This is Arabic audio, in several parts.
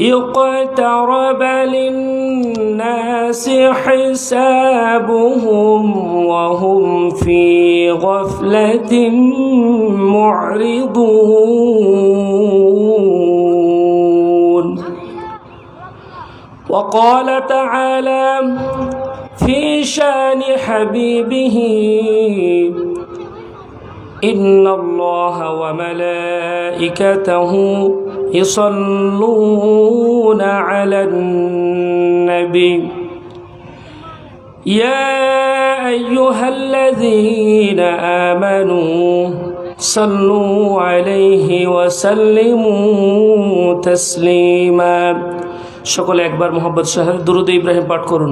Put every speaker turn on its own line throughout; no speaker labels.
اقترب للناس حسابهم وهم في غفلة معرضون. وقال تعالى في شان حبيبه إن الله وملائكته يصلون على النبي يا أيها الذين آمنوا صلوا عليه وسلموا تسليما সকলে একবার মোহাম্মদ সাহেব দুরুদ ইব্রাহিম পাঠ করুন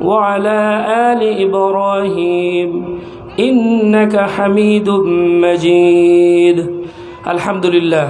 وعلى آل إبراهيم إنك حميد مجيد. الحمد لله.